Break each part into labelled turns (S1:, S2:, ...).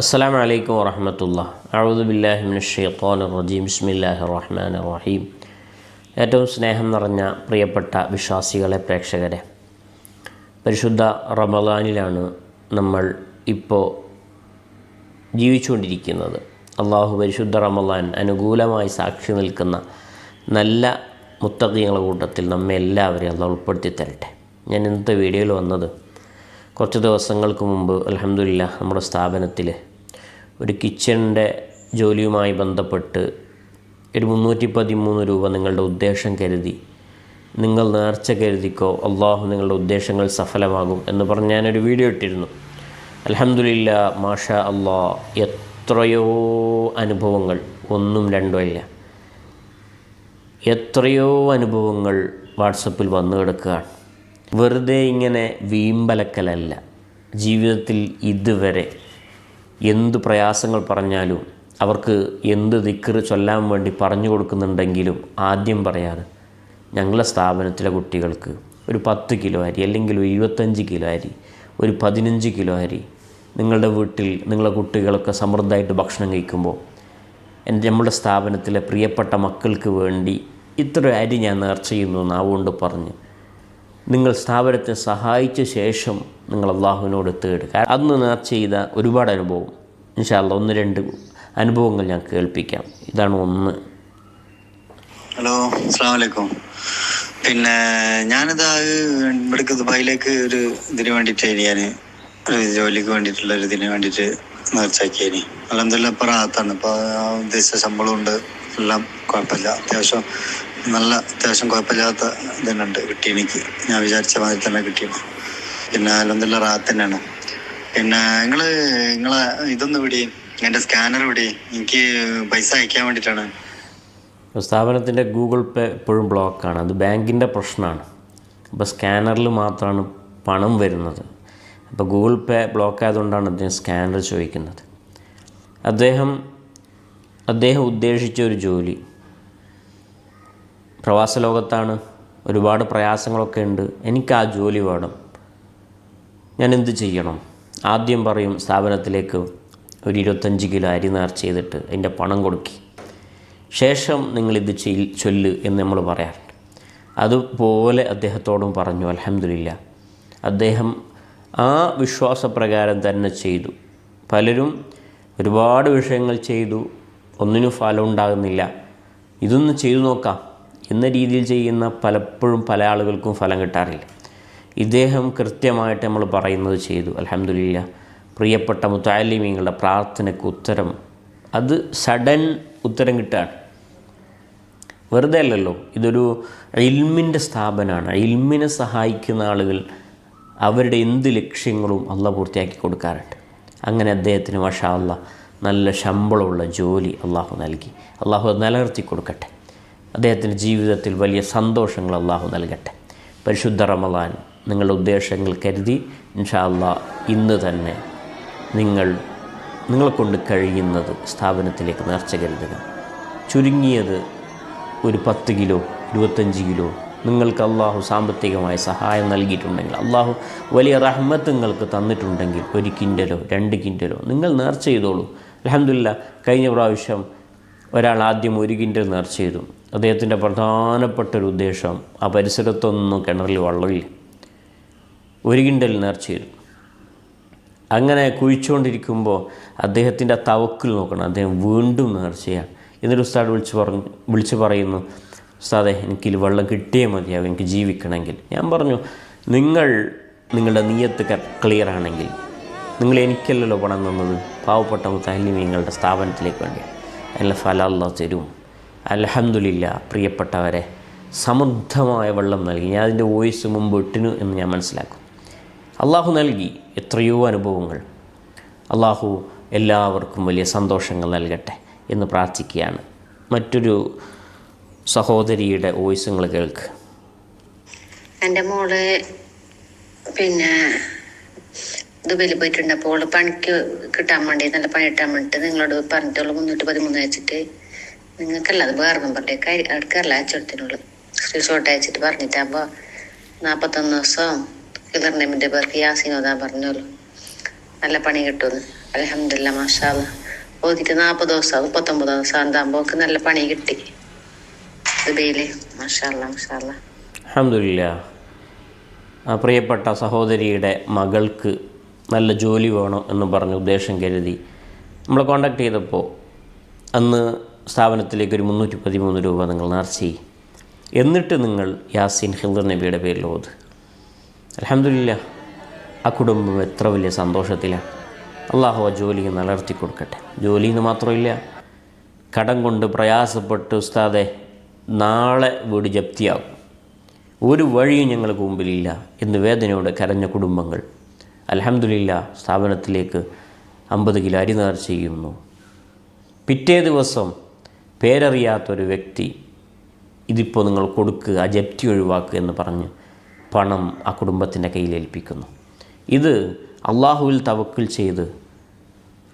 S1: അസ്സാം വലൈക്കും من الشيطان الرجيم റജീം. ബിസ്മില്ലാഹി റഹ്മാൻ റഹീം. ഏറ്റവും സ്നേഹം നിറഞ്ഞ പ്രിയപ്പെട്ട വിശ്വാസികളെ പ്രേക്ഷകരെ പരിശുദ്ധ റമദാനിലാണ് നമ്മൾ ഇപ്പോൾ ജീവിച്ചുകൊണ്ടിരിക്കുന്നത്. അള്ളാഹു പരിശുദ്ധ റമദാൻ അനുകൂലമായി സാക്ഷി നിൽക്കുന്ന നല്ല മുത്തകീങ്ങളുടെ കൂട്ടത്തിൽ നമ്മെ എല്ലാവരെയും അള്ളാഹ് ഉൾപ്പെടുത്തി തരട്ടെ ഞാൻ ഇന്നത്തെ വീഡിയോയിൽ വന്നത് കുറച്ച് ദിവസങ്ങൾക്ക് മുമ്പ് അലഹമില്ല നമ്മുടെ സ്ഥാപനത്തിൽ ഒരു കിച്ചണിന്റെ ജോലിയുമായി ബന്ധപ്പെട്ട് ഒരു മുന്നൂറ്റി പതിമൂന്ന് രൂപ നിങ്ങളുടെ ഉദ്ദേശം കരുതി നിങ്ങൾ നേർച്ച കരുതിക്കോ അള്ളാഹു നിങ്ങളുടെ ഉദ്ദേശങ്ങൾ സഫലമാകും എന്ന് പറഞ്ഞ് ഞാനൊരു വീഡിയോ ഇട്ടിരുന്നു. അലഹമില്ല മാഷ അള്ളാ എത്രയോ അനുഭവങ്ങൾ ഒന്നും രണ്ടോ ഇല്ല എത്രയോ അനുഭവങ്ങൾ വാട്സപ്പിൽ വന്നു കിടക്കുകയാണ്. വെറുതെ ഇങ്ങനെ വീമ്പലക്കലല്ല. ജീവിതത്തിൽ ഇതുവരെ എന്ത് പ്രയാസങ്ങൾ പറഞ്ഞാലും അവർക്ക് എന്ത് ദിക്കറ് ചൊല്ലാൻ വേണ്ടി പറഞ്ഞു കൊടുക്കുന്നുണ്ടെങ്കിലും ആദ്യം പറയാറ് ഞങ്ങളുടെ സ്ഥാപനത്തിലെ കുട്ടികൾക്ക് ഒരു പത്ത് കിലോ അരി അല്ലെങ്കിൽ ഒരു ഇരുപത്തഞ്ച് കിലോ അരി ഒരു പതിനഞ്ച് കിലോ അരി നിങ്ങളുടെ വീട്ടിൽ നിങ്ങളുടെ കുട്ടികളൊക്കെ സമൃദ്ധമായിട്ട് ഭക്ഷണം കഴിക്കുമ്പോൾ എന്റെ നമ്മുടെ സ്ഥാപനത്തിലെ പ്രിയപ്പെട്ട മക്കൾക്ക് വേണ്ടി ഇത്ര അരി ഞാൻ നേർച്ച ചെയ്യുന്നു എന്ന് അതുകൊണ്ട് പറഞ്ഞ് നിങ്ങൾ സ്ഥാപനത്തെ സഹായിച്ച ശേഷം നിങ്ങൾ അള്ളാഹുവിനോട് തേടുക. അന്ന് നേർച്ച ചെയ്ത ഒരുപാട് അനുഭവം. ഇൻഷാല്ല ഒന്ന് രണ്ട് അനുഭവങ്ങൾ ഞാൻ കേൾപ്പിക്കാം. ഇതാണ് ഒന്ന്.
S2: ഹലോ അസ്സാം വലൈക്കും പിന്നെ ഞാനിത് ഇവിടേക്ക് ദുബായിലേക്ക് ഒരു ഇതിന് വേണ്ടിയിട്ട് ഞാൻ ഒരു ജോലിക്ക് വേണ്ടിയിട്ടുള്ള ഒരു ഇതിന് വേണ്ടിയിട്ട് നേർച്ചാക്കിയേനി അലഹമില്ല ഇപ്പം റാത്താണ് ആ ഉദ്ദേശിച്ച ശമ്പളം ഉണ്ട് എല്ലാം കുഴപ്പമില്ല. അത്യാവശ്യം നല്ല അത്യാവശ്യം കുഴപ്പമില്ലാത്ത ഇതന്നുണ്ട് കിട്ടി എനിക്ക്. ഞാൻ വിചാരിച്ച മാതിരി തന്നെ കിട്ടിയത്. പിന്നെ അലഹമില്ല റാത്ത് തന്നെയാണ്. പിന്നെ നിങ്ങൾ നിങ്ങളെ ഇതൊന്ന് വിടി. എന്റെ സ്കാനർ വിടി. എനിക്ക് പൈസ അയക്കാൻ വേണ്ടിയിട്ടാണ്.
S1: സ്ഥാപനത്തിന്റെ ഗൂഗിൾ പേ എപ്പോഴും ബ്ലോക്കാണ്. അത് ബാങ്കിന്റെ പ്രശ്നമാണ്. അപ്പോൾ സ്കാനറിൽ മാത്രമാണ് പണം വരുന്നത്. അപ്പോൾ ഗൂഗിൾ പേ ബ്ലോക്ക് ആയതുകൊണ്ടാണ് അദ്ദേഹം സ്കാനർ ചോദിക്കുന്നത്. അദ്ദേഹം അദ്ദേഹം ഉദ്ദേശിച്ച ഒരു ജോലി. പ്രവാസ ലോകത്താണ് ഒരുപാട് പ്രയാസങ്ങളൊക്കെ ഉണ്ട്. എനിക്ക് ആ ജോലി വേണം. ഞാൻ എന്ത് ചെയ്യണം? ആദ്യം പറയും സ്ഥാപനത്തിലേക്ക് ഒരു ഇരുപത്തഞ്ച് കിലോ അരി നേർ ചെയ്തിട്ട് അതിന്റെ പണം കൊടുക്കി. ശേഷം നിങ്ങളിത് ചെയ് ചൊല്ല് എന്ന് നമ്മൾ പറയാറുണ്ട്. അതുപോലെ അദ്ദേഹത്തോടും പറഞ്ഞു അലഹമില്ല അദ്ദേഹം ആ വിശ്വാസപ്രകാരം തന്നെ ചെയ്തു. പലരും ഒരുപാട് വിഷയങ്ങൾ ചെയ്തു. ഒന്നിനും ഫലം ഉണ്ടാകുന്നില്ല. ഇതൊന്ന് ചെയ്തു നോക്കാം. എന്ന രീതിയിൽ ചെയ്യുന്ന പലപ്പോഴും പല ആളുകൾക്കും ഫലം കിട്ടാറില്ല. ഇദ്ദേഹം കൃത്യമായിട്ട് നമ്മൾ പറയുന്നത് ചെയ്തു. അലഹമില്ല പ്രിയപ്പെട്ട മുത്താലിമീങ്ങളുടെ പ്രാർത്ഥനയ്ക്ക് ഉത്തരം. അത് സഡൻ ഉത്തരം കിട്ടുകയാണ് വെറുതെ അല്ലല്ലോ. ഇതൊരു ഇൽമിന്റെ സ്ഥാപനമാണ്. ഇൽമിനെ സഹായിക്കുന്ന ആളുകൾ അവരുടെ എന്ത് ലക്ഷ്യങ്ങളും അല്ല പൂർത്തിയാക്കി കൊടുക്കാറുണ്ട്. അങ്ങനെ അദ്ദേഹത്തിന് മഷാ അല്ല നല്ല ശമ്പളമുള്ള ജോലി അള്ളാഹു നൽകി. അള്ളാഹു അത് നിലനിർത്തി കൊടുക്കട്ടെ. അദ്ദേഹത്തിന്റെ ജീവിതത്തിൽ വലിയ സന്തോഷങ്ങൾ അള്ളാഹു നൽകട്ടെ. പരിശുദ്ധ റമദാൻ നിങ്ങളുടെ ഉദ്ദേശങ്ങൾ കരുതി ഇൻഷാ അല്ലാ ഇന്ന് തന്നെ നിങ്ങൾ നിങ്ങളെ കൊണ്ട് കഴിയുന്നത് സ്ഥാപനത്തിലേക്ക് നേർച്ച കരുതുക. ചുരുങ്ങിയത് ഒരു പത്ത് കിലോ ഇരുപത്തഞ്ച് കിലോ നിങ്ങൾക്ക് അള്ളാഹു സാമ്പത്തികമായ സഹായം നൽകിയിട്ടുണ്ടെങ്കിൽ അള്ളാഹു വലിയ റഹ്മത്ത് നിങ്ങൾക്ക് തന്നിട്ടുണ്ടെങ്കിൽ ഒരു കിൻഡലോ രണ്ട് കിൻഡലോ നിങ്ങൾ നേർച്ച ചെയ്തോളൂ. അലഹമില്ല കഴിഞ്ഞ പ്രാവശ്യം ഒരാൾ ആദ്യം ഒരു കിൻഡൽ നേർച്ച ചെയ്തു. അദ്ദേഹത്തിന്റെ പ്രധാനപ്പെട്ട ഒരു ഉദ്ദേശം ആ പരിസരത്തൊന്നും കിണറിൽ വെള്ളമില്ല. ഒരു കിൻഡൽ നേർച്ച ചെയ്തു. അങ്ങനെ കുഴിച്ചുകൊണ്ടിരിക്കുമ്പോൾ അദ്ദേഹത്തിന്റെ തവക്കിൽ നോക്കണം അദ്ദേഹം വീണ്ടും നേർച്ചയാണ് എന്നിട്ട് ഉസ്താദ് വിളിച്ച് പറഞ്ഞു വിളിച്ച് പറയുന്നു ഉസ്താദെ എനിക്കിൽ വെള്ളം കിട്ടിയേ മതിയാവും എനിക്ക് ജീവിക്കണമെങ്കിൽ. ഞാൻ പറഞ്ഞു നിങ്ങൾ നിങ്ങളുടെ നീയത്ത് ക്ലിയർ ആണെങ്കിൽ നിങ്ങൾ എനിക്കല്ലല്ലോ പണം തന്നത്. പാവപ്പെട്ട മുത്താലിമീങ്ങളുടെ സ്ഥാപനത്തിലേക്ക് വേണ്ടി. അല്ല ഫല അള്ളാഹ് തരും. അലഹമില്ല പ്രിയപ്പെട്ടവരെ സമൃദ്ധമായ വെള്ളം നൽകി. ഞാൻ അതിന്റെ വോയിസ് മുമ്പ് ഇട്ടിനു എന്ന് ഞാൻ മനസ്സിലാക്കും. അള്ളാഹു നൽകി എത്രയോ അനുഭവങ്ങൾ. അള്ളാഹു എല്ലാവർക്കും വലിയ സന്തോഷങ്ങൾ നൽകട്ടെ എന്ന് പ്രാർത്ഥിക്കുകയാണ്. മറ്റൊരു സഹോദരിയുടെ വോയിസുകൾ കേൾക്ക്.
S3: എന്റെ മോൾ പിന്നെ ദുബൈയിൽ പോയിട്ടുണ്ട്. അപ്പോൾ ഓൾ പണിക്ക് കിട്ടാൻ വേണ്ടി നല്ല പണി കിട്ടാൻ വേണ്ടിയിട്ട് നിങ്ങളോട് പറഞ്ഞിട്ടുള്ളൂ മുന്നൂറ്റി പതിമൂന്ന് അയച്ചിട്ട് നിങ്ങൾക്കല്ല അത് വേറെ നമ്പറിലേക്ക് അടുക്കല്ല അയച്ചെടുത്തിനുള്ളൂ സ്ക്രീൻഷോട്ട് അയച്ചിട്ട് പറഞ്ഞിട്ടാകുമ്പോൾ നാൽപ്പത്തൊന്ന് ദിവസം കിളറിന്റെ പേർക്ക് യാസീനോദാൻ പറഞ്ഞോളൂ നല്ല പണി കിട്ടുമെന്ന്. അലഹമില്ല മാഷാ ഓതിട്ട് നാൽപ്പത് ദിവസം മുപ്പത്തൊമ്പത് ദിവസം എന്താകുമ്പോൾ ഒക്കെ നല്ല പണി കിട്ടി. ദുബൈയിൽ. മാഷാല്ല മാഷാല്ല
S1: അലഹമില്ല പ്രിയപ്പെട്ട സഹോദരിയുടെ മകൾക്ക് നല്ല ജോലി വേണം എന്ന് പറഞ്ഞ് ഉദ്ദേശം കരുതി നമ്മൾ കോണ്ടാക്ട് ചെയ്തപ്പോൾ അന്ന് സ്ഥാപനത്തിലേക്ക് ഒരു മുന്നൂറ്റി പതിമൂന്ന് രൂപ നിങ്ങൾ നേർച്ച എന്നിട്ട് നിങ്ങൾ യാസീൻ ഹിന്ദർ നബിയുടെ പേരിൽ ഓത്. അലഹമില്ല ആ കുടുംബം എത്ര വലിയ സന്തോഷത്തിലാണ് അള്ളാഹു ആ ജോലി നിലർത്തി കൊടുക്കട്ടെ. ജോലി എന്ന് മാത്രമില്ല കടം കൊണ്ട് പ്രയാസപ്പെട്ട് ഉസ്താദെ നാളെ വീട് ജപ്തിയാകും. ഒരു വഴിയും ഞങ്ങൾക്ക് മുമ്പിലില്ല എന്ന് വേദനയോടെ കരഞ്ഞ കുടുംബങ്ങൾ അലഹമില്ല സ്ഥാപനത്തിലേക്ക് അമ്പത് കിലോ അരി നേർ ചെയ്യുന്നു. പിറ്റേ ദിവസം പേരറിയാത്തൊരു വ്യക്തി ഇതിപ്പോൾ നിങ്ങൾ കൊടുക്കുക ആ ജപ്തി ഒഴിവാക്കുക എന്ന് പറഞ്ഞ് പണം ആ കുടുംബത്തിന്റെ കയ്യിൽ ഏൽപ്പിക്കുന്നു. ഇത് അള്ളാഹുവിൽ തവക്കിൽ ചെയ്ത്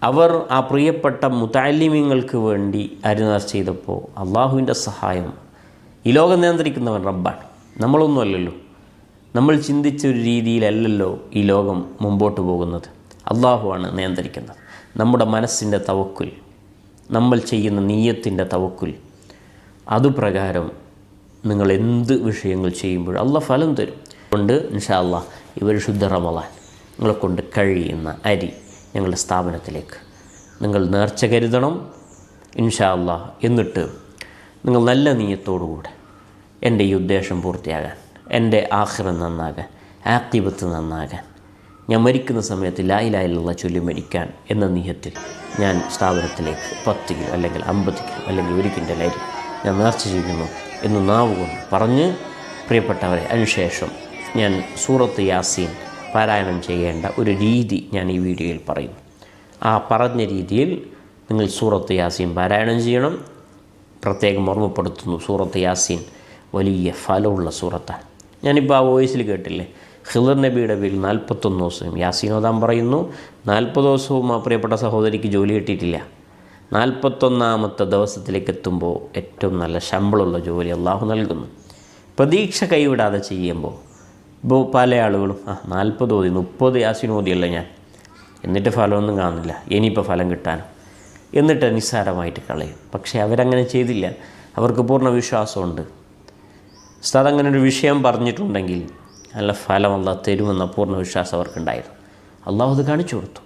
S1: അവർ ആ പ്രിയപ്പെട്ട മുത്താലിമ്യങ്ങൾക്ക് വേണ്ടി അരിനാർ ചെയ്തപ്പോൾ അള്ളാഹുവിന്റെ സഹായം ഈ ലോകം നിയന്ത്രിക്കുന്നവൻ റബ്ബാണ്. നമ്മളൊന്നുമല്ലല്ലോ. നമ്മൾ ചിന്തിച്ച ഒരു രീതിയിലല്ലല്ലോ ഈ ലോകം മുമ്പോട്ട് പോകുന്നത്. അള്ളാഹുവാണ് നിയന്ത്രിക്കുന്നത്. നമ്മുടെ മനസ്സിന്റെ തവക്കുൽ നമ്മൾ ചെയ്യുന്ന നീയത്തിന്റെ തവക്കുൽ. അതുപ്രകാരം നിങ്ങൾ എന്ത് വിഷയങ്ങൾ ചെയ്യുമ്പോൾ അള്ളാഹ് ഫലം തരും. കൊണ്ട് ഇൻഷാ ഈ ഇവർ ശുദ്ധ റമലാൻ നിങ്ങളെ കൊണ്ട് കഴിയുന്ന അരി ഞങ്ങളുടെ സ്ഥാപനത്തിലേക്ക് നിങ്ങൾ നേർച്ച കരുതണം. ഇൻഷാ അള്ളാഹ് എന്നിട്ട് നിങ്ങൾ നല്ല നീയത്തോടുകൂടെ എന്റെ ഈ ഉദ്ദേശം പൂർത്തിയാകാൻ എന്റെ ആഹ്റം നന്നാകാൻ ആക്തിപത്ത് നന്നാകാൻ ഞാൻ മരിക്കുന്ന സമയത്ത് ലായിലായിലുള്ള ചൊല്ലി മരിക്കാൻ എന്ന നീയത്തിൽ ഞാൻ സ്ഥാപനത്തിലേക്ക് പത്ത് കിലോ അല്ലെങ്കിൽ അമ്പത് കിലോ അല്ലെങ്കിൽ ഒരു കിന്റെ അരി ഞാൻ നേർച്ച ചെയ്യുന്നു എന്ന് നാവ് കൊണ്ട് പറഞ്ഞ് പ്രിയപ്പെട്ടവരെ അതിനുശേഷം ഞാൻ സൂറത്ത് യാസീൻ പാരായണം ചെയ്യേണ്ട ഒരു രീതി ഞാൻ ഈ വീഡിയോയിൽ പറയുന്നു. ആ പറഞ്ഞ രീതിയിൽ നിങ്ങൾ സൂറത്ത് യാസീൻ പാരായണം ചെയ്യണം. പ്രത്യേകം ഓർമ്മപ്പെടുത്തുന്നു സൂറത്ത് യാസീൻ വലിയ ഫലമുള്ള സൂറത്താണ്. ഞാനിപ്പോൾ ആ വോയിസിൽ കേട്ടില്ലേ? ഹിദർ നബിയുടെ പേരിൽ നാൽപ്പത്തൊന്ന് ദിവസവും യാസീനോദാൻ പറയുന്നു. നാൽപ്പത് ദിവസവും ആ പ്രിയപ്പെട്ട സഹോദരിക്ക് ജോലി കിട്ടിയിട്ടില്ല. നാൽപ്പത്തൊന്നാമത്തെ ദിവസത്തിലേക്ക് എത്തുമ്പോൾ ഏറ്റവും നല്ല ശമ്പളമുള്ള ജോലി അള്ളാഹു നൽകുന്നു. പ്രതീക്ഷ കൈവിടാതെ ചെയ്യുമ്പോൾ ഇപ്പോൾ പല ആളുകളും ആ നാൽപ്പത് ഓതി മുപ്പത് യാസീൻ ഓതിയല്ല ഞാൻ. എന്നിട്ട് ഫലമൊന്നും കാണുന്നില്ല. ഇനിയിപ്പോൾ ഫലം കിട്ടാനും? എന്നിട്ട് നിസ്സാരമായിട്ട് കളയും. പക്ഷേ അവരങ്ങനെ ചെയ്തില്ല. അവർക്ക് പൂർണ വിശ്വാസമുണ്ട്. ഉസ്താദ് അങ്ങനെ ഒരു വിഷയം പറഞ്ഞിട്ടുണ്ടെങ്കിൽ നല്ല ഫലം അള്ളാഹ് തരുമെന്ന പൂർണ വിശ്വാസം അവർക്കുണ്ടായിരുന്നു. അള്ളാഹു അത് കാണിച്ചു കൊടുത്തു.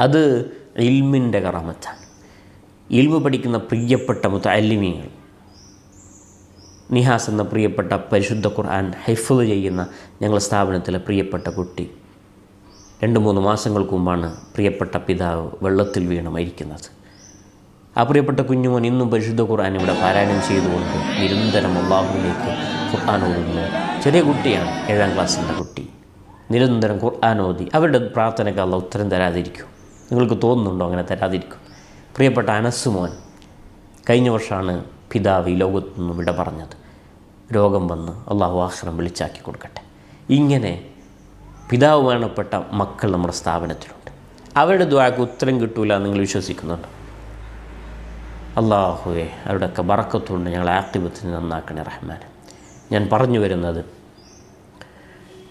S1: അത് ഇൽമിന്റെ കറാമത്താണ്. ഇൽമ് പഠിക്കുന്ന പ്രിയപ്പെട്ട മുത്തല്ലിമീങ്ങൾ നിഹാസ് എന്ന പ്രിയപ്പെട്ട പരിശുദ്ധ ഖുർആൻ ഹൈഫുദ് ചെയ്യുന്ന ഞങ്ങളുടെ സ്ഥാപനത്തിലെ പ്രിയപ്പെട്ട കുട്ടി. രണ്ട് മൂന്ന് മാസങ്ങൾക്ക് മുമ്പാണ് പ്രിയപ്പെട്ട പിതാവ് വെള്ളത്തിൽ വീണ് മരിക്കുന്നത്. ആ പ്രിയപ്പെട്ട കുഞ്ഞുമോൻ ഇന്നും പരിശുദ്ധ ഖുർആൻ ഇവിടെ പാരായണം ചെയ്തുകൊണ്ട് നിരന്തരം അള്ളാഹുവിലേക്ക് ഖുർആൻ ഓതുന്നു ചെറിയ കുട്ടിയാണ് ഏഴാം ക്ലാസ്സിന്റെ കുട്ടി. നിരന്തരം ഖുർആൻ ഓതി. അവരുടെ പ്രാർത്ഥനയ്ക്ക് അള്ള ഉത്തരം തരാതിരിക്കും. നിങ്ങൾക്ക് തോന്നുന്നുണ്ടോ അങ്ങനെ തരാതിരിക്കും? പ്രിയപ്പെട്ട അനസ് മോൻ കഴിഞ്ഞ വർഷമാണ് പിതാവ് ഈ ലോകത്തു നിന്നും ഇവിടെ പറഞ്ഞത്. രോഗം വന്ന് അള്ളാഹു ആശ്രം വിളിച്ചാക്കി കൊടുക്കട്ടെ. ഇങ്ങനെ പിതാവ് വേണപ്പെട്ട മക്കൾ നമ്മുടെ സ്ഥാപനത്തിലുണ്ട്. അവരുടെ ദ്വാക്ക് ഉത്തരം കിട്ടൂല നിങ്ങൾ വിശ്വസിക്കുന്നുണ്ട്? അള്ളാഹുവെ അവരുടെയൊക്കെ ബറക്കത്തുണ്ട്. ഞങ്ങൾ ആക്ടിവത്തിന് നന്നാക്കണേ റഹ്മാൻ ഞാൻ പറഞ്ഞു വരുന്നത്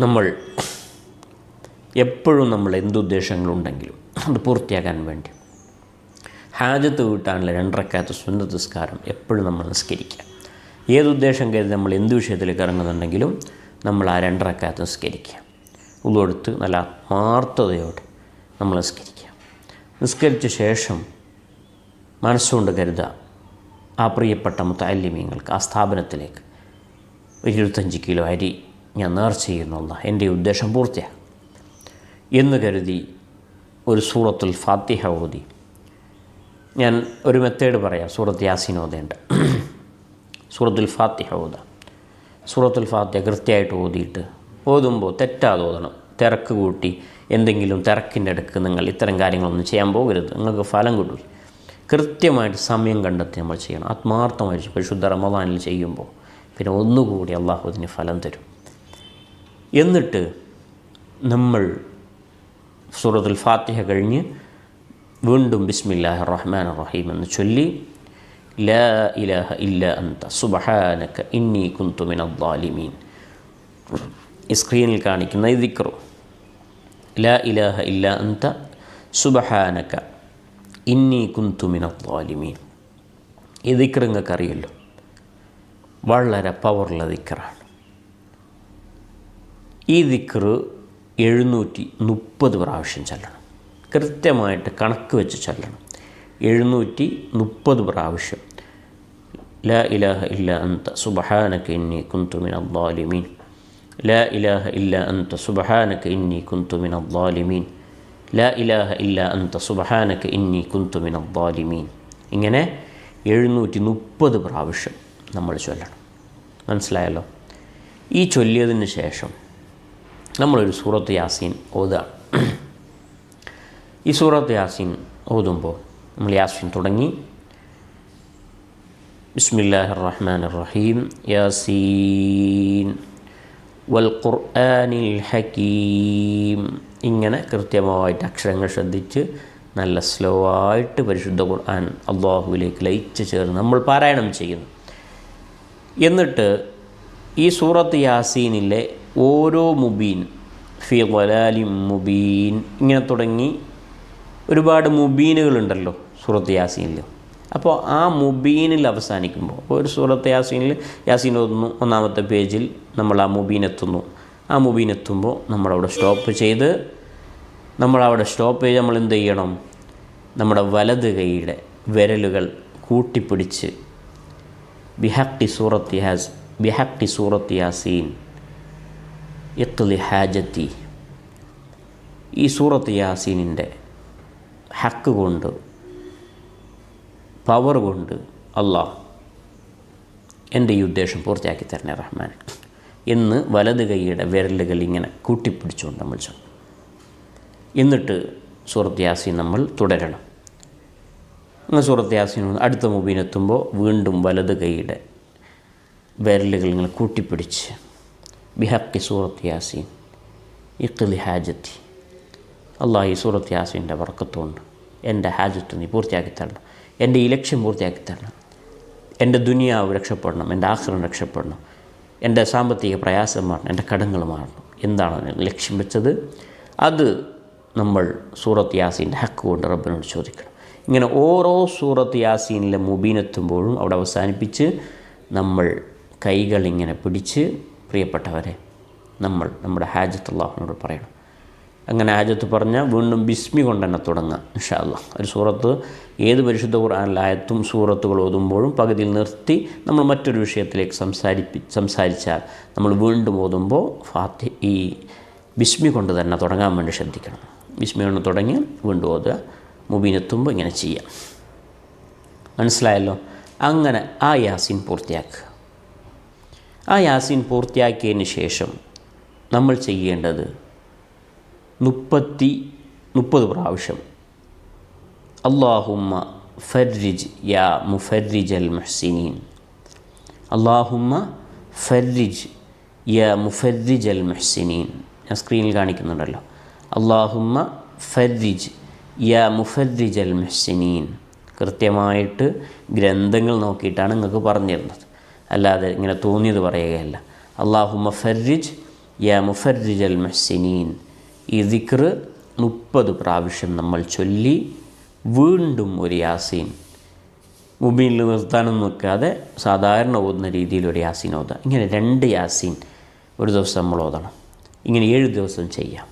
S1: നമ്മൾ എപ്പോഴും നമ്മൾ എന്തുദ്ദേശങ്ങളുണ്ടെങ്കിലും അത് പൂർത്തിയാക്കാൻ വേണ്ടി. ഹാജത്ത് വീട്ടാനുള്ള രണ്ടരക്കാത്ത നിസ്കാരം എപ്പോഴും നമ്മൾ നിസ്കരിക്കുക. ഏതുദ്ദേശം കരുതി നമ്മൾ എന്ത് വിഷയത്തിലേക്ക് ഇറങ്ങുന്നുണ്ടെങ്കിലും നമ്മൾ ആ രണ്ടരക്കാത്ത നിസ്കരിക്കുക. ഉള്ളെടുത്ത് നല്ല ആത്മാർത്ഥതയോടെ നമ്മൾ നിസ്കരിക്കുക. നിസ്കരിച്ച ശേഷം മനസ്സുകൊണ്ട് കരുതുക ആ പ്രിയപ്പെട്ട മുത്താലിമ്യങ്ങൾക്ക് ആ സ്ഥാപനത്തിലേക്ക് ഇരുപത്തഞ്ച് കിലോ അരി ഞാൻ നേർച്ച എന്റെ ഉദ്ദേശം പൂർത്തിയാണ് എന്ന് കരുതി ഒരു സൂറത്തുൽ ഫാത്തിഹ ഓതി. ഞാൻ ഒരു മെത്തേഡ് പറയാം സൂറത്ത് യാസീൻ ഓതേണ്ട. സൂറത്തുൽ ഫാത്തിഹ ഓത. സൂറത്തുൽ ഫാത്തിഹ കൃത്യമായിട്ട് ഓതിയിട്ട് ഓതുമ്പോൾ തെറ്റാതെ ഓതണം തിരക്ക് കൂട്ടി എന്തെങ്കിലും തിരക്കിന്റെ അടുക്ക് നിങ്ങൾ ഇത്തരം കാര്യങ്ങളൊന്നും ചെയ്യാൻ പോകരുത്. നിങ്ങൾക്ക് ഫലം കിട്ടില്ല കൃത്യമായിട്ട് സമയം കണ്ടെത്തി നമ്മൾ ചെയ്യണം. ആത്മാർത്ഥമായി പരിശുദ്ധ റമദാനിൽ ചെയ്യുമ്പോൾ പിന്നെ ഒന്നുകൂടി അള്ളാഹു അതിന് ഫലം തരും. എന്നിട്ട് നമ്മൾ സൂറത്തുൽ ഫാത്തിഹ കഴിഞ്ഞ് വീണ്ടും ബിസ്മില്ലാഹ് റഹ്മാൻ റഹീം എന്ന് ചൊല്ലി ലാ ഇലാഹ ഇല്ല അന്ത സുബഹാനക്ക ഇന്നി കുന്തുമിൻ മിന ദ്വാലിമീൻ ഈ സ്ക്രീനിൽ കാണിക്കുന്ന ഈ ദിക്റു ലാ ഇലാഹ ഇല്ല അന്ത സുബഹാനക ഇന്നി കുന്തുമിന ദ്വാലിമീൻ ഈ ദിക്കർ നിങ്ങൾക്കറിയല്ലോ. വളരെ പവറുള്ള ദിക്കറാണ് ഈ ദിക്കർ എഴുന്നൂറ്റി മുപ്പത് പ്രാവശ്യം ചൊല്ലണം. കൃത്യമായിട്ട് കണക്ക് വെച്ച് ചൊല്ലണം. എഴുന്നൂറ്റി മുപ്പത് പ്രാവശ്യം. ല ഇലാഹ ഇല്ല അന്ത സുബഹാനക്ക് ഇന്നി കുന്തുമിന ദ്വാലിമീൻ ലാ ഇലാഹ ഇല്ല അന്ത സുബഹാനക്ക് ഇന്നി കുന്തുമിന ദ്വാലിമീൻ ലാ ഇലാഹ ഇല്ല അന്ത സുബഹാനക ഇന്നി കുന്തു മിന ദ്വാലിമീൻ ഇങ്ങനെ എഴുന്നൂറ്റി മുപ്പത് പ്രാവശ്യം നമ്മൾ ചൊല്ലണം. മനസ്സിലായല്ലോ? ഈ ചൊല്ലിയതിന് ശേഷം നമ്മളൊരു സൂറത്ത് യാസീൻ ഓതുകയാണ് ഈ സൂറത്ത് യാസീൻ ഓതുമ്പോൾ നമ്മൾ യാസീൻ തുടങ്ങി. ബിസ്മില്ലാഹി റഹ്മാൻ റഹീം യാസീൻ. വൽ ഖുർആനിൽ ഹക്കീം ഇങ്ങനെ കൃത്യമായിട്ട് അക്ഷരങ്ങൾ ശ്രദ്ധിച്ച് നല്ല സ്ലോ ആയിട്ട് പരിശുദ്ധ ഖുർആൻ അള്ളാഹുവിലേക്ക് ലയിച്ച് ചേർന്ന് നമ്മൾ പാരായണം ചെയ്യുന്നു. എന്നിട്ട് ഈ സൂറത്ത് യാസീനിലെ ഓരോ മുബീൻ ഫി മുബീൻ ഇങ്ങനെ തുടങ്ങി ഒരുപാട് മുബീനുകളുണ്ടല്ലോ സൂറത്ത് യാസീനിൽ. അപ്പോൾ ആ മുബീനിൽ അവസാനിക്കുമ്പോൾ ഒരു സൂറത്ത് യാസീനിൽ യാസീൻ ഒന്നു ഒന്നാമത്തെ പേജിൽ നമ്മൾ ആ മുബീൻ എത്തുന്നു. ആ മുബീൻ എത്തുമ്പോൾ നമ്മളവിടെ സ്റ്റോപ്പ് ചെയ്ത് നമ്മളവിടെ സ്റ്റോപ്പ് ചെയ്ത് നമ്മൾ എന്ത് ചെയ്യണം? നമ്മുടെ വലത് കൈയുടെ വിരലുകൾ കൂട്ടിപ്പിടിച്ച് ബിഹക്ടി സൂറത്ത് ഹാസ് ബിഹക്ടി സൂറത്ത് യാസീൻ ഇഖ്ലി ഹാജത്തി. ഈ സൂറത്ത് യാസീനിന്റെ ഹക്ക് കൊണ്ട് പവർ കൊണ്ട് അള്ളാഹ് എന്റെ ഈ ഉദ്ദേശം പൂർത്തിയാക്കി തരണേ റഹ്മാൻ എന്ന് വലത് കൈയുടെ വിരലുകൾ ഇങ്ങനെ കൂട്ടിപ്പിടിച്ചുകൊണ്ട് നമ്മൾ ചൊല്ലും. എന്നിട്ട് സൂറത്ത് യാസീൻ നമ്മൾ തുടരണം. അങ്ങനെ സൂറത്ത് യാസീൻ അടുത്ത മുബീനെത്തുമ്പോൾ വീണ്ടും വലത് കൈയുടെ വിരലുകൾ ഇങ്ങനെ കൂട്ടിപ്പിടിച്ച് ബിഹക്കി സൂറത്ത് യാസീൻ ഇഖ്ലി ഹാജത്തി. അള്ളാഹ് ഈ സൂറത്ത് യാസീന്റെ വർക്കത്തുകൊണ്ട് എന്റെ ഹാജത്ത് നീ പൂർത്തിയാക്കി തരണം. എന്റെ ഈ ലക്ഷ്യം പൂർത്തിയാക്കി തരണം. എന്റെ ദുനിയാവ് രക്ഷപ്പെടണം. എന്റെ ആശ്രമം രക്ഷപ്പെടണം. എന്റെ സാമ്പത്തിക പ്രയാസം മാറണം എന്റെ കടങ്ങൾ മാറണം എന്താണ് ലക്ഷ്യം വെച്ചത്? അത് നമ്മൾ സൂറത്ത് യാസീന്റെ ഹക്ക് കൊണ്ട് റബ്ബിനോട് ചോദിക്കണം. ഇങ്ങനെ ഓരോ സൂറത്ത് യാസീനിലെ മുബീനെത്തുമ്പോഴും അവിടെ അവസാനിപ്പിച്ച് നമ്മൾ കൈകൾ ഇങ്ങനെ പിടിച്ച് പ്രിയപ്പെട്ടവരെ നമ്മൾ നമ്മുടെ ഹാജത്ത് അള്ളാഹുവിനോട് പറയണം. അങ്ങനെ ആജത്ത് പറഞ്ഞാൽ വീണ്ടും ബിസ്മി കൊണ്ട് തന്നെ തുടങ്ങാം ഇൻഷാ അല്ലാഹ് ഒരു സൂറത്ത് ഏത് പരിശുദ്ധ ഖുർആാനിലായത്തും സൂറത്തുകൾ ഓതുമ്പോഴും പകുതിയിൽ നിർത്തി നമ്മൾ മറ്റൊരു വിഷയത്തിലേക്ക് സംസാരിപ്പി സംസാരിച്ചാൽ നമ്മൾ വീണ്ടും ഓതുമ്പോൾ ഫാത്തി ഈ ബിസ്മി കൊണ്ട് തന്നെ തുടങ്ങാൻ വേണ്ടി ശ്രദ്ധിക്കണം. ബിസ്മി കൊണ്ട് തുടങ്ങി വീണ്ടും ഓതുക മുബീനെത്തുമ്പോൾ ഇങ്ങനെ ചെയ്യാം മനസ്സിലായല്ലോ? അങ്ങനെ ആ യാസിൻ പൂർത്തിയാക്കുക. ആ യാസിൻ പൂർത്തിയാക്കിയതിന് ശേഷം നമ്മൾ ചെയ്യേണ്ടത് മുപ്പത്തി മുപ്പത് പ്രാവശ്യം. അള്ളാഹുമ്മ ഫർരിജ് യാ മുഫർരിജ് അൽ മുഹ്സിനീൻ. അള്ളാഹുമ്മ ഫർരിജ് യാ മുഫർരിജ് അൽ മുഹ്സിനീൻ. ഞാൻ സ്ക്രീനിൽ കാണിക്കുന്നുണ്ടല്ലോ. അള്ളാഹുമ്മ ഫർരിജ് യാ മുഫർരിജ് അൽ മുഹ്സിനീൻ. കൃത്യമായിട്ട് ഗ്രന്ഥങ്ങൾ നോക്കിയിട്ടാണ് നിങ്ങൾക്ക് പറഞ്ഞു തരുന്നത് അല്ലാതെ ഇങ്ങനെ തോന്നിയത് പറയുകയല്ല. അള്ളാഹുമ്മ ഫർരിജ് യാ മുഫർരിജ് അൽ മുഹ്സിനീൻ. ഈ ദിക്ർ മുപ്പത് പ്രാവശ്യം നമ്മൾ ചൊല്ലി വീണ്ടും ഒരു യാസീൻ മുബീനിൽ നിർത്താനൊന്നും നിൽക്കാതെ സാധാരണ ഓതുന്ന രീതിയിൽ ഒരു യാസീൻ ഓതാം ഇങ്ങനെ രണ്ട് യാസീൻ ഒരു ദിവസം നമ്മൾ ഓതണം. ഇങ്ങനെ ഏഴ് ദിവസം ചെയ്യാം.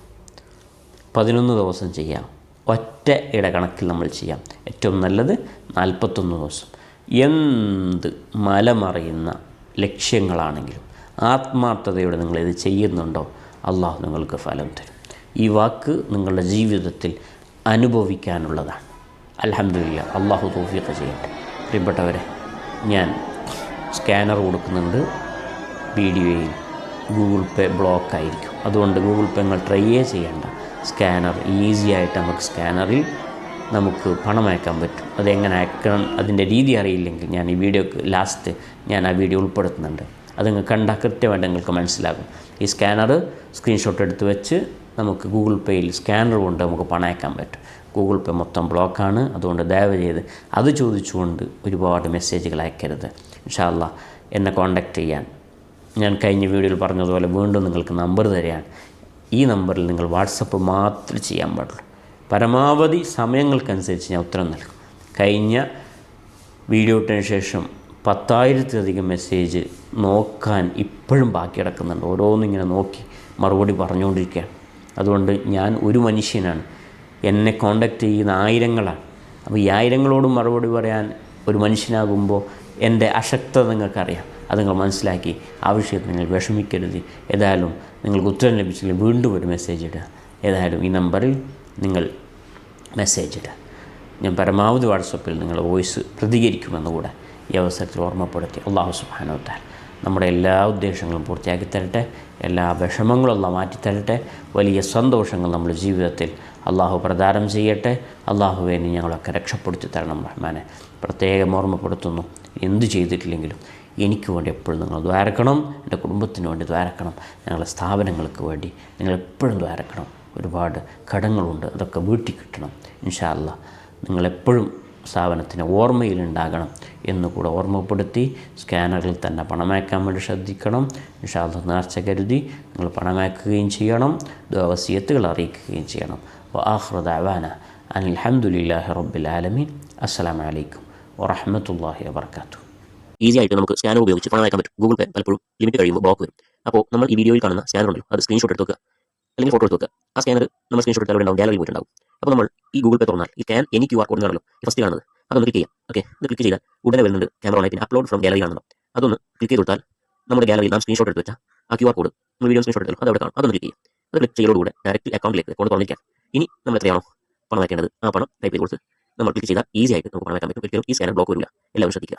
S1: പതിനൊന്ന് ദിവസം ചെയ്യാം. ഒറ്റ ഇടകണക്കിൽ നമ്മൾ ചെയ്യാം. ഏറ്റവും നല്ലത് നാൽപ്പത്തൊന്ന് ദിവസം. എന്ത് മലമറിയുന്ന ലക്ഷ്യങ്ങളാണെങ്കിലും ആത്മാർത്ഥതയോടെ നിങ്ങളിത് ചെയ്യുന്നുണ്ടോ? അള്ളാഹു നിങ്ങൾക്ക് ഫലം തരും. ഈ വാക്ക് നിങ്ങളുടെ ജീവിതത്തിൽ അനുഭവിക്കാനുള്ളതാണ്. അലഹമില്ല അള്ളാഹു തോഫിയൊക്കെ ചെയ്യട്ടെ. പ്രിയപ്പെട്ടവരെ ഞാൻ സ്കാനർ കൊടുക്കുന്നുണ്ട്. വീഡിയോയിൽ ഗൂഗിൾ പേ ബ്ലോക്ക് ആയിരിക്കും അതുകൊണ്ട് ഗൂഗിൾ പേ നിങ്ങൾ ട്രൈയേ ചെയ്യേണ്ട. സ്കാനർ ഈസി ആയിട്ട് നമുക്ക് സ്കാനറിൽ നമുക്ക് പണം അയക്കാൻ പറ്റും. അതെങ്ങനെ അയക്കണം അതിന്റെ രീതി അറിയില്ലെങ്കിൽ ഞാൻ ഈ വീഡിയോക്ക് ലാസ്റ്റ് ഞാൻ ആ വീഡിയോ ഉൾപ്പെടുത്തുന്നുണ്ട്. അത് നിങ്ങൾ കണ്ടാൽ കൃത്യമായിട്ട് നിങ്ങൾക്ക് മനസ്സിലാകും. ഈ സ്കാനർ സ്ക്രീൻഷോട്ട് എടുത്ത് വെച്ച് നമുക്ക് ഗൂഗിൾ പേയിൽ സ്കാനർ കൊണ്ട് നമുക്ക് പണം അയക്കാൻ പറ്റും. ഗൂഗിൾ പേ മൊത്തം ബ്ലോക്കാണ് അതുകൊണ്ട് ദയവ് ചെയ്ത് അത് ചോദിച്ചുകൊണ്ട് ഒരുപാട് മെസ്സേജുകൾ അയക്കരുത്. ഇൻഷാല്ല എന്നെ കോൺടാക്റ്റ് ചെയ്യാൻ. ഞാൻ കഴിഞ്ഞ വീഡിയോയിൽ പറഞ്ഞതുപോലെ വീണ്ടും നിങ്ങൾക്ക് നമ്പർ തരാൻ. ഈ നമ്പറിൽ നിങ്ങൾ വാട്സപ്പ് മാത്രം ചെയ്യാൻ പാടുള്ളൂ. പരമാവധി സമയങ്ങൾക്കനുസരിച്ച് ഞാൻ ഉത്തരം നൽകും. കഴിഞ്ഞ വീഡിയോ ഇട്ടതിന് ശേഷം പത്തായിരത്തിലധികം മെസ്സേജ് നോക്കാൻ ഇപ്പോഴും ബാക്കി കിടക്കുന്നുണ്ട് ഓരോന്നിങ്ങനെ നോക്കി മറുപടി പറഞ്ഞുകൊണ്ടിരിക്കുകയാണ്. അതുകൊണ്ട് ഞാൻ ഒരു മനുഷ്യനാണ്. എന്നെ കോണ്ടാക്റ്റ് ചെയ്യുന്ന ആയിരങ്ങളാണ്. അപ്പോൾ ഈ ആയിരങ്ങളോടും മറുപടി പറയാൻ ഒരു മനുഷ്യനാകുമ്പോൾ എന്റെ അശക്തത നിങ്ങൾക്കറിയാം. അത് നിങ്ങൾ മനസ്സിലാക്കി. ആവശ്യത്തിൽ നിങ്ങൾ വിഷമിക്കരുത്. ഏതായാലും നിങ്ങൾക്ക് ഉത്തരം ലഭിച്ചില്ലെങ്കിൽ വീണ്ടും ഒരു മെസ്സേജ് ഇടുക. ഏതായാലും ഈ നമ്പറിൽ നിങ്ങൾ മെസ്സേജ് ഇടുക. ഞാൻ പരമാവധി വാട്സപ്പിൽ നിങ്ങളുടെ വോയിസ് പ്രതികരിക്കുമെന്ന് കൂടെ ഈ അവസരത്തിൽ ഓർമ്മപ്പെടുത്തി. അള്ളാഹു സുബാനോത്താൽ നമ്മുടെ എല്ലാ ഉദ്ദേശങ്ങളും പൂർത്തിയാക്കി തരട്ടെ എല്ലാ വിഷമങ്ങളും അള്ളാഹ് മാറ്റിത്തരട്ടെ വലിയ സന്തോഷങ്ങൾ നമ്മുടെ ജീവിതത്തിൽ അള്ളാഹു പ്രദാനം ചെയ്യട്ടെ അള്ളാഹുവിനെ ഞങ്ങളൊക്കെ രക്ഷപ്പെടുത്തി തരണം റഹ്മാനെ. പ്രത്യേകം ഓർമ്മപ്പെടുത്തുന്നു എന്തു ചെയ്തിട്ടില്ലെങ്കിലും എനിക്ക് വേണ്ടി എപ്പോഴും നിങ്ങൾ ദ്വാരക്കണം എന്റെ കുടുംബത്തിന് വേണ്ടി ദ്വാരക്കണം ഞങ്ങളുടെ സ്ഥാപനങ്ങൾക്ക് വേണ്ടി നിങ്ങൾ എപ്പോഴും ദ്വാരക്കണം. ഒരുപാട് കടങ്ങളുണ്ട് അതൊക്കെ വീട്ടിൽ കിട്ടണം. ഇൻഷാല്ല അല്ലാ നിങ്ങളെപ്പോഴും സ്ഥാപനത്തിന് ഓർമ്മയിലുണ്ടാകണം എന്ന് കൂടെ ഓർമ്മപ്പെടുത്തി സ്കാനറിൽ തന്നെ പണമയക്കാൻ വേണ്ടി ശ്രദ്ധിക്കണം. നിഷാദ നേർച്ച കരുതി നിങ്ങൾ പണമയക്കുകയും ചെയ്യണം. വസിയത്തുകൾ അറിയിക്കുകയും ചെയ്യണം. വാഹൃദാവാന അനിൽഹമുല്ലാഹി റബ്ബിൽ ആലമീൻ. അസ്സലാമു അലൈക്കും വറഹമത്തല്ലാഹി വാബർക്കാത്തു.
S4: ഈസി ആയിട്ട് നമുക്ക് സ്കാനർ ഉപയോഗിച്ച് പണം അയക്കാൻ പറ്റും. ഗൂഗിൾ പേ പലപ്പോഴും ലിമിറ്റ് കഴിയുമ്പോൾ ബ്ലോക്ക് വരും. അപ്പോൾ നമ്മൾ ഈ വീഡിയോയിൽ കാണുന്ന സ്കാനർ ഉണ്ടല്ലോ അത് സ്ക്രീൻഷോട്ട് എടുത്ത് വെക്കുക. അല്ലെങ്കിൽ ഫോട്ടോ എടുത്ത് വെക്കുക. ആ സ്കാനർ നമ്മൾ സ്ക്രീൻഷോട്ട് എടുത്താൽ ഉണ്ടാവും ഗാലറി പോയിട്ടുണ്ടാവും. അപ്പോൾ നമ്മൾ ഈ ഗൂഗിൾ പേ തുറന്നാൽ ഈ സ്കാൻ എനിക്ക് ക്യു ആർ കോഡ് കാണുമല്ലോ ഫസ്റ്റ് കാണുന്നത്. അതൊന്ന് ക്ലിക്ക് ചെയ്യാം. ഓക്കെ ഇത് ക്ലിക്ക് ചെയ്താൽ ഉടനെ വരുന്നുണ്ട് ക്യാമറ ഓൺ പിന്നെ അപ്ലോഡ് ഫ്രം ഗാലറി കാണണം അതൊന്ന് ക്ലിക്ക് ചെയ്ത് കൊടുത്താൽ നമ്മുടെ ഗാലറി നാം സ്ക്രീൻഷോട്ട് എടുത്ത് വെച്ചാൽ ആ Q R code video screenshot എടുത്തല്ലോ അത് അവിടെ കാണും. അതൊന്ന് ക്ലിക്ക് ചെയ്യാം. അത് ക്ലിക്ക് ചെയ്തോടുകൂടെ ഡയറക്റ്റ് അക്കൗണ്ടിലേക്ക് കൊണ്ട് തുറന്നിരിക്കാം ഇനി നമ്മൾ എത്രയാണോ പണം വയ്ക്കേണ്ടത് ആ പണം ടൈപ്പ് ചെയ്ത് കൊടുത്ത് നമ്മൾ ക്ലിക്ക് ചെയ്താൽ ഈസി ആയിട്ട് നമുക്ക് പണം വയ്ക്കാൻ പറ്റും. ഒരിക്കലും ഈ സ്കാനർ ബ്ലോക്ക് വരില്ല എല്ലാവരും ശ്രദ്ധിക്കുക.